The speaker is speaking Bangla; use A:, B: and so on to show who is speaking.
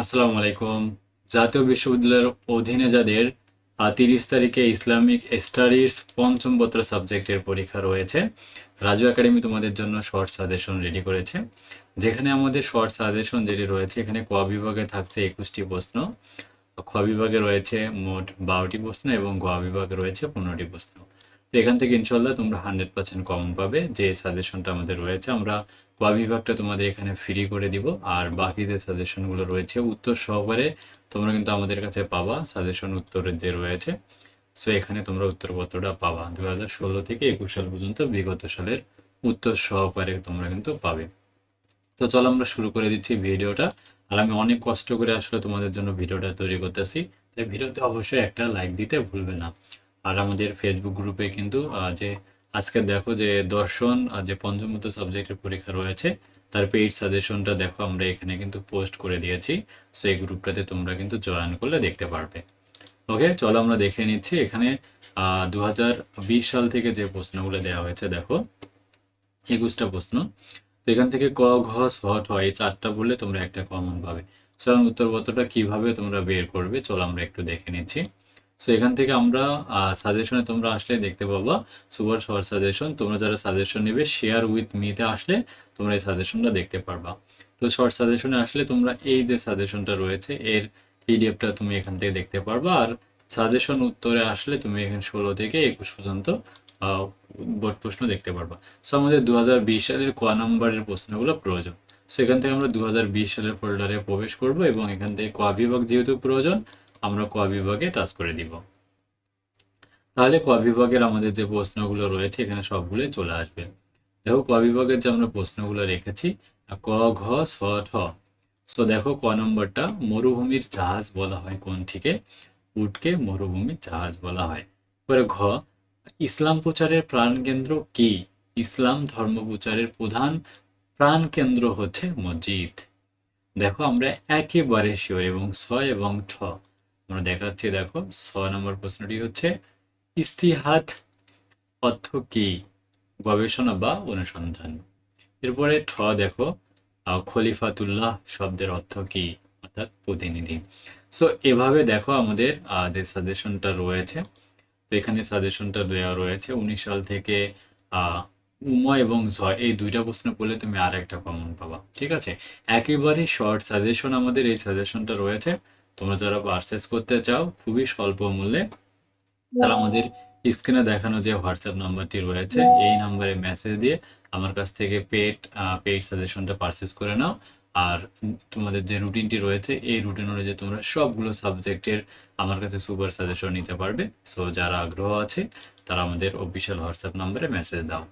A: আসসালামু আলাইকুম। জাতীয় বিশ্ববিদ্যালয়ের অধীনে যাদের তিরিশ তারিখে ইসলামিক স্টাডিজ পঞ্চম পত্র সাবজেক্টের পরীক্ষা রয়েছে, রাজু একাডেমি তোমাদের জন্য শর্ট সাজেশন রেডি করেছে। যেখানে আমাদের শর্ট সাজেশন যেটি রয়েছে, এখানে ক বিভাগে থাকছে একুশটি প্রশ্ন। খ বিভাগে রয়েছে মোট বারোটি প্রশ্ন এবং গ বিভাগে রয়েছে পনেরোটি প্রশ্ন। তো এখান থেকে ইনশাল্লাহ তোমরা হান্ড্রেড পার্সেন্ট কমন পাবে যে সাজেশনটা আমাদের রয়েছে। আমরা ক বিভাগটা তোমাদের এখানে ফ্রি করে দিব। আর বাকি যে সাজেশনগুলো রয়েছে। উত্তর সহকারে তোমরা কিন্তু আমাদের কাছে পাবা সাজেশন উত্তরের যে রয়েছে। সো এখানে তোমরা উত্তরপত্রটা পাবা। দু হাজার ষোলো থেকে একুশ সাল পর্যন্ত বিগত সালের উত্তর সহকারে তোমরা কিন্তু পাবে। তো চলো আমরা শুরু করে দিচ্ছি ভিডিওটা। আর আমি অনেক কষ্ট করে আসলে তোমাদের জন্য ভিডিওটা তৈরি করতেছি। তাই ভিডিওতে অবশ্যই একটা লাইক দিতে ভুলবে না। আর আমাদের ফেসবুক গ্রুপে কিন্তু যে আজকে দেখো যে দর্শন আর যে পঞ্চমত সাবজেক্টের পরীক্ষা রয়েছে, তার পেইড সাজেশনটা দেখো আমরা এখানে কিন্তু পোস্ট করে দিয়েছি। সো এই গ্রুপটাতে তোমরা কিন্তু জয়েন করলে দেখতে পারবে। ওকে চলো আমরা দেখে নিচ্ছি এখানে দু হাজার বিশ সাল থেকে যে প্রশ্নগুলো দেওয়া হয়েছে, দেখো। একুশটা প্রশ্ন। তো এখান থেকে ক, ঘ শট হয় এই চারটা বললে তোমরা একটা কমন পাবে। সো উত্তরপত্রটা কীভাবে তোমরা বের করবে, চলো আমরা একটু দেখে নিচ্ছি। সো এখান থেকে আমরা সাজেশনে তোমরা আসলে দেখতে পাবা সুপার শর্ট সাজেশন তোমরা যারা সাজেশন নেবে শেয়ার উইথ মিতে আসলে তোমরা এই সাজেশনটা দেখতে পারবা। তো শর্ট সাজেশনে আসলে তোমরা এই যে সাজেশনটা রয়েছে, এর পিডিএফটা তুমি এখান থেকে দেখতে পারবা। আর সাজেশন উত্তরে আসলে তুমি এখানে ষোলো থেকে একুশ পর্যন্ত বোর্ড প্রশ্ন দেখতে পারবা। সো আমাদের দু হাজার বিশ সালের ক নম্বরের প্রশ্নগুলো প্রয়োজন। সো এখান থেকে আমরা দু হাজার বিশ সালের ফোল্ডারে প্রবেশ করব এবং এখান থেকে ক বিভাগ যেহেতু প্রয়োজন আমরা ক বিভাগে টাচ করে দিব। তাহলে ক বিভাগের আমাদের যে প্রশ্নগুলো রয়েছে, এখানে সবগুলোই চলে আসবে। দেখো, ক বিভাগের যে আমরা প্রশ্নগুলো রেখেছি, ক, ঘ ছ ঠ। তো দেখো, ক নম্বরটা মরুভূমির জাহাজ বলা হয় কোনটিকে উটকে মরুভূমির জাহাজ বলা হয়। পরে ঘ, ইসলাম প্রচারের প্রাণকেন্দ্র কি? ইসলাম ধর্ম প্রচারের প্রধান প্রাণকেন্দ্র হচ্ছে মসজিদ। দেখো, আমরা একেবারে শিওর এবং ছ এবং ঠ। আমরা দেখাচ্ছি, দেখো ছ নম্বর প্রশ্নটি হচ্ছে, ইস্তিহাত অর্থ কি? গবেষণা বা অনুসন্ধান। এরপরে ঠ, দেখো খলিফাতুল্লাহ শব্দের অর্থ কি? অর্থাৎ প্রতিনিধি। সো এভাবে দেখো আমাদের যে সাজেশনটা রয়েছে, তো এখানে সাজেশনটা দেওয়া রয়েছে, উনিশ সাল থেকে আহ উমা, এবং ঝ, এই দুইটা প্রশ্ন পড়লে তুমি আর একটা কমন পাবা, ঠিক আছে? একেবারে শর্ট সাজেশন আমাদের এই সাজেশনটা রয়েছে। তোমরা যারা পারচেস করতে চাও খুবই স্বল্প মূল্যে তারা আমাদের স্ক্রিনে দেখানো যে হোয়াটসঅ্যাপ নাম্বারটি রয়েছে এই নাম্বারে মেসেজ দিয়ে আমার কাছ থেকে পেড পেড সাজেশনটা পারচেস করে নাও। আর তোমাদের যে রুটিনটি রয়েছে এই রুটিন অনুযায়ী তোমরা সবগুলো সাবজেক্টের আমার কাছে সুপার সাজেশন নিতে পারবে। সো যারা আগ্রহ আছে তারা আমাদের অফিসিয়াল হোয়াটসঅ্যাপ নাম্বারে মেসেজ দাও।